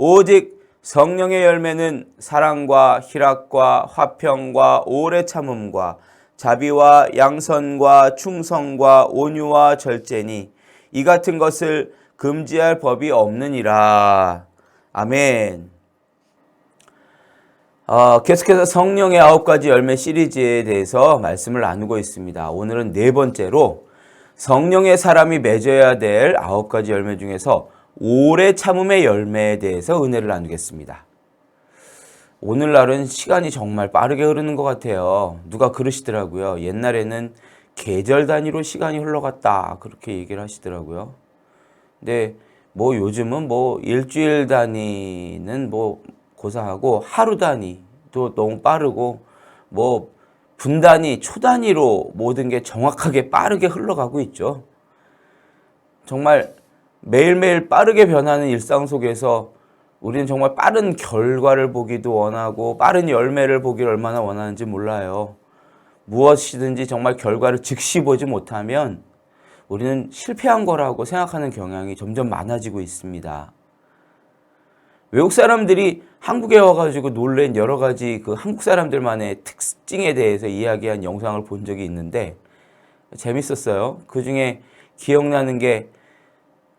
오직 성령의 열매는 사랑과 희락과 화평과 오래 참음과 자비와 양선과 충성과 온유와 절제니 이 같은 것을 금지할 법이 없느니라. 아멘. 어, 계속해서 성령의 아홉 가지 열매 시리즈에 대해서 말씀을 나누고 있습니다. 오늘은 네 번째로 성령의 사람이 맺어야 될 아홉 가지 열매 중에서 오래 참음의 열매에 대해서 은혜를 나누겠습니다. 오늘날은 시간이 정말 빠르게 흐르는 것 같아요. 누가 그러시더라고요. 옛날에는 계절 단위로 시간이 흘러갔다. 그렇게 얘기를 하시더라고요. 근데 뭐 요즘은 뭐 일주일 단위는 뭐 고사하고 하루 단위도 너무 빠르고 뭐 분 단위, 초 단위로 모든 게 정확하게 빠르게 흘러가고 있죠. 정말 매일매일 빠르게 변하는 일상 속에서 우리는 정말 빠른 결과를 보기도 원하고 빠른 열매를 보기를 얼마나 원하는지 몰라요. 무엇이든지 정말 결과를 즉시 보지 못하면 우리는 실패한 거라고 생각하는 경향이 점점 많아지고 있습니다. 외국 사람들이 한국에 와가지고 놀란 여러 가지 그 한국 사람들만의 특징에 대해서 이야기한 영상을 본 적이 있는데 재밌었어요. 그 중에 기억나는 게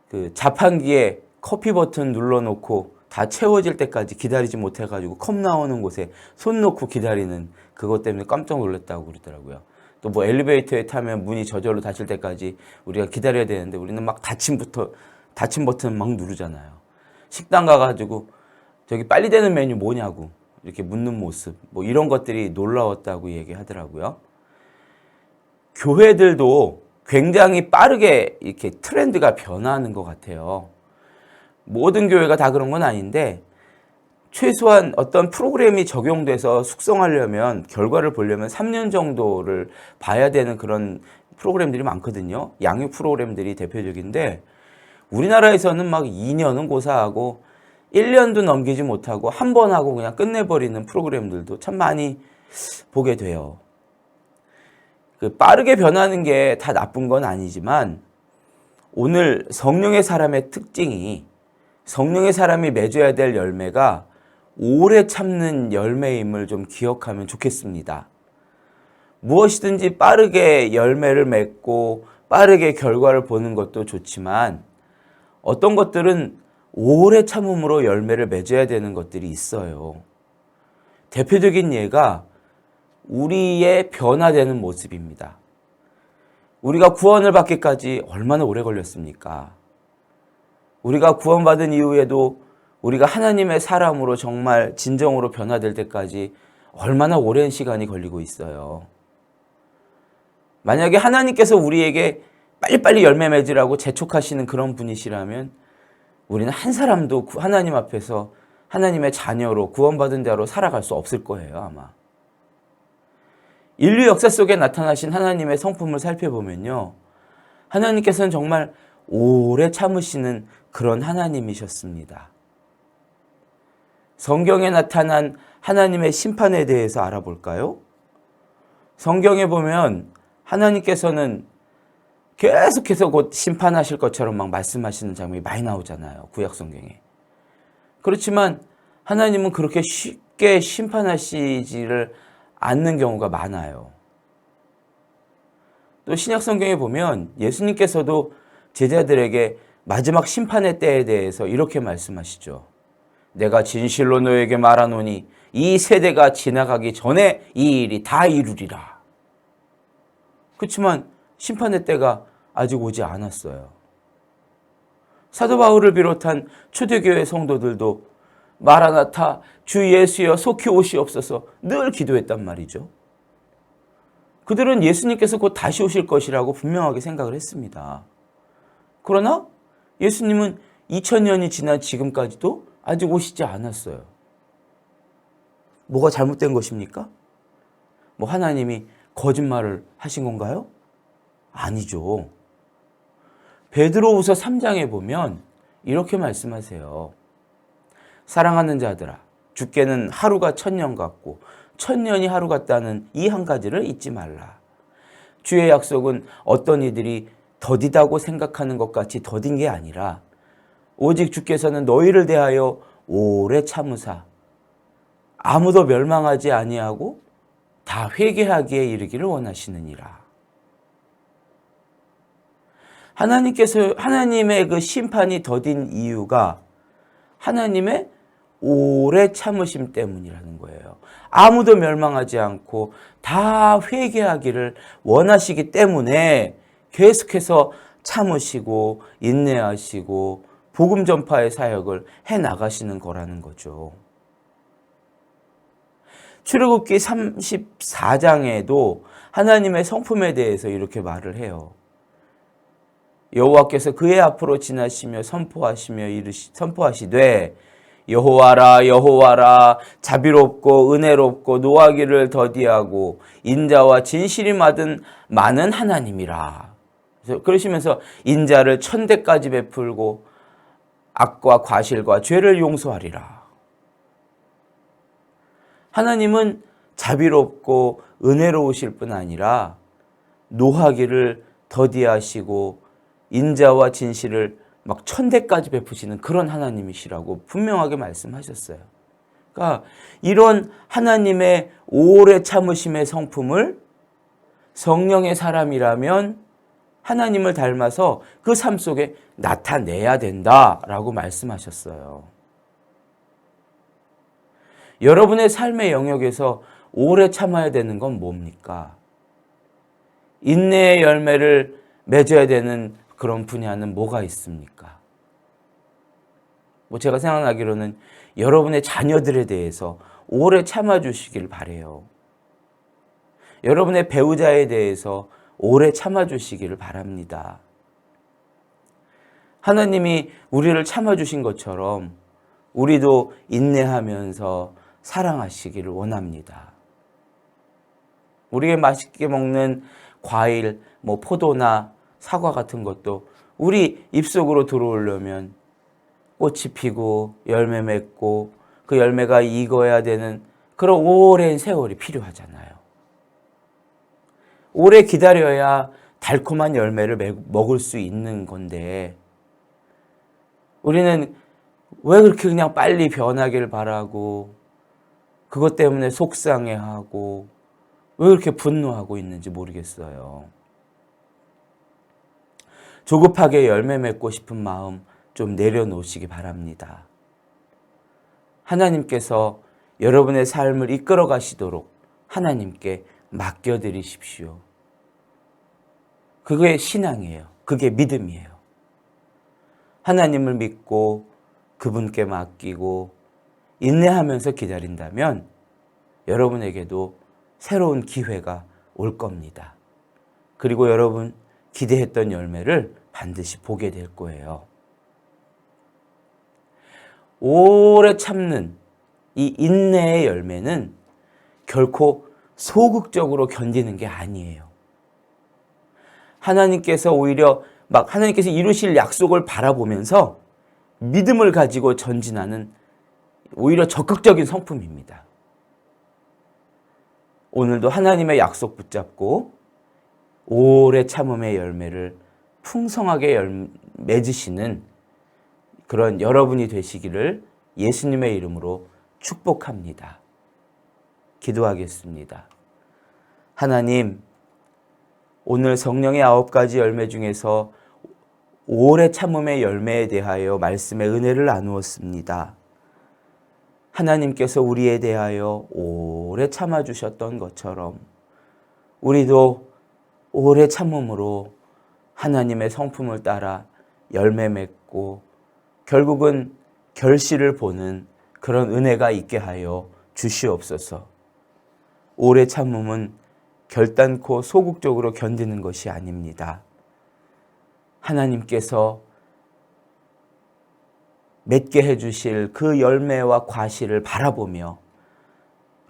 그 자판기에 커피 버튼 눌러놓고 다 채워질 때까지 기다리지 못해가지고 컵 나오는 곳에 손 놓고 기다리는 그것 때문에 깜짝 놀랐다고 그러더라고요. 또 뭐 엘리베이터에 타면 문이 저절로 닫힐 때까지 우리가 기다려야 되는데 우리는 막 닫힘부터 닫힘 버튼 막 누르잖아요. 식당 가가지고 저기 빨리 되는 메뉴 뭐냐고 이렇게 묻는 모습 뭐 이런 것들이 놀라웠다고 얘기하더라고요. 교회들도 굉장히 빠르게 이렇게 트렌드가 변화하는 것 같아요. 모든 교회가 다 그런 건 아닌데 최소한 어떤 프로그램이 적용돼서 숙성하려면 결과를 보려면 3년 정도를 봐야 되는 그런 프로그램들이 많거든요. 양육 프로그램들이 대표적인데 우리나라에서는 막 2년은 고사하고 1년도 넘기지 못하고 한 번 하고 그냥 끝내버리는 프로그램들도 참 많이 보게 돼요. 그 빠르게 변하는 게 다 나쁜 건 아니지만 오늘 성령의 사람의 특징이 성령의 사람이 맺어야 될 열매가 오래 참는 열매임을 좀 기억하면 좋겠습니다. 무엇이든지 빠르게 열매를 맺고 빠르게 결과를 보는 것도 좋지만 어떤 것들은 오래 참음으로 열매를 맺어야 되는 것들이 있어요. 대표적인 예가 우리의 변화되는 모습입니다. 우리가 구원을 받기까지 얼마나 오래 걸렸습니까? 우리가 구원받은 이후에도 우리가 하나님의 사람으로 정말 진정으로 변화될 때까지 얼마나 오랜 시간이 걸리고 있어요. 만약에 하나님께서 우리에게 빨리빨리 열매 맺으라고 재촉하시는 그런 분이시라면 우리는 한 사람도 하나님 앞에서 하나님의 자녀로 구원받은 자로 살아갈 수 없을 거예요, 아마. 인류 역사 속에 나타나신 하나님의 성품을 살펴보면요. 하나님께서는 정말 오래 참으시는 그런 하나님이셨습니다. 성경에 나타난 하나님의 심판에 대해서 알아볼까요? 성경에 보면 하나님께서는 계속해서 곧 심판하실 것처럼 막 말씀하시는 장면이 많이 나오잖아요. 구약 성경에. 그렇지만 하나님은 그렇게 쉽게 심판하시지를 않는 경우가 많아요. 또 신약 성경에 보면 예수님께서도 제자들에게 마지막 심판의 때에 대해서 이렇게 말씀하시죠. 내가 진실로 너에게 말하노니 이 세대가 지나가기 전에 이 일이 다 이루리라. 그렇지만 심판의 때가 아직 오지 않았어요. 사도 바울을 비롯한 초대교회 성도들도 마라나타 주 예수여 속히 오시옵소서 늘 기도했단 말이죠. 그들은 예수님께서 곧 다시 오실 것이라고 분명하게 생각을 했습니다. 그러나 예수님은 2000년이 지난 지금까지도 아직 오시지 않았어요. 뭐가 잘못된 것입니까? 뭐 하나님이 거짓말을 하신 건가요? 아니죠. 베드로후서 3장에 보면 이렇게 말씀하세요. 사랑하는 자들아, 주께는 하루가 천년 같고 천년이 하루 같다는 이 한 가지를 잊지 말라. 주의 약속은 어떤 이들이 더디다고 생각하는 것 같이 더딘 게 아니라 오직 주께서는 너희를 대하여 오래 참으사 아무도 멸망하지 아니하고 다 회개하기에 이르기를 원하시느니라. 하나님께서 하나님의 그 심판이 더딘 이유가 하나님의 오래 참으심 때문이라는 거예요. 아무도 멸망하지 않고 다 회개하기를 원하시기 때문에 계속해서 참으시고 인내하시고 복음 전파의 사역을 해 나가시는 거라는 거죠. 출애굽기 34장에도 하나님의 성품에 대해서 이렇게 말을 해요. 여호와께서 그의 앞으로 지나시며 선포하시며 이르시 선포하시되 여호와라 여호와라 자비롭고 은혜롭고 노하기를 더디하고 인자와 진실이 많은 많은 하나님이라. 그러시면서 인자를 천대까지 베풀고 악과 과실과 죄를 용서하리라. 하나님은 자비롭고 은혜로우실 뿐 아니라 노하기를 더디하시고 인자와 진실을 막 천대까지 베푸시는 그런 하나님이시라고 분명하게 말씀하셨어요. 그러니까 이런 하나님의 오래 참으심의 성품을 성령의 사람이라면 하나님을 닮아서 그 삶 속에 나타내야 된다라고 말씀하셨어요. 여러분의 삶의 영역에서 오래 참아야 되는 건 뭡니까? 인내의 열매를 맺어야 되는 그런 분야는 뭐가 있습니까? 뭐 제가 생각나기로는 여러분의 자녀들에 대해서 오래 참아주시길 바래요. 여러분의 배우자에 대해서 오래 참아주시기를 바랍니다. 하나님이 우리를 참아주신 것처럼 우리도 인내하면서 사랑하시기를 원합니다. 우리가 맛있게 먹는 과일, 뭐 포도나 사과 같은 것도 우리 입속으로 들어오려면 꽃이 피고 열매 맺고 그 열매가 익어야 되는 그런 오랜 세월이 필요하잖아요. 오래 기다려야 달콤한 열매를 먹을 수 있는 건데 우리는 왜 그렇게 그냥 빨리 변하길 바라고 그것 때문에 속상해하고 왜 그렇게 분노하고 있는지 모르겠어요. 조급하게 열매 맺고 싶은 마음 좀 내려놓으시기 바랍니다. 하나님께서 여러분의 삶을 이끌어 가시도록 하나님께 맡겨드리십시오. 그게 신앙이에요. 그게 믿음이에요. 하나님을 믿고 그분께 맡기고 인내하면서 기다린다면 여러분에게도 새로운 기회가 올 겁니다. 그리고 여러분 기대했던 열매를 반드시 보게 될 거예요. 오래 참는 이 인내의 열매는 결코 소극적으로 견디는 게 아니에요. 하나님께서 오히려 막 하나님께서 이루실 약속을 바라보면서 믿음을 가지고 전진하는 오히려 적극적인 성품입니다. 오늘도 하나님의 약속 붙잡고 오래 참음의 열매를 풍성하게 열, 맺으시는 그런 여러분이 되시기를 예수님의 이름으로 축복합니다. 기도하겠습니다. 하나님, 오늘 성령의 아홉 가지 열매 중에서 오래 참음의 열매에 대하여 말씀의 은혜를 나누었습니다. 하나님께서 우리에 대하여 오래 참아주셨던 것처럼 우리도 오래 참음으로 하나님의 성품을 따라 열매 맺고 결국은 결실을 보는 그런 은혜가 있게 하여 주시옵소서. 오래 참음은 결단코 소극적으로 견디는 것이 아닙니다. 하나님께서 맺게 해주실 그 열매와 과실을 바라보며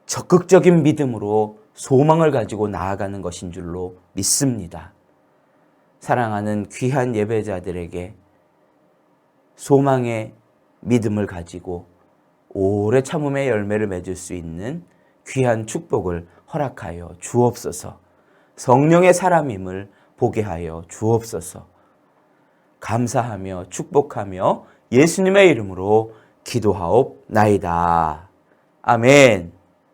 적극적인 믿음으로 소망을 가지고 나아가는 것인 줄로 믿습니다. 사랑하는 귀한 예배자들에게 소망의 믿음을 가지고 오래 참음의 열매를 맺을 수 있는 귀한 축복을 허락하여 주옵소서. 성령의 사람임을 보게 하여 주옵소서. 감사하며 축복하며 예수님의 이름으로 기도하옵나이다. 아멘.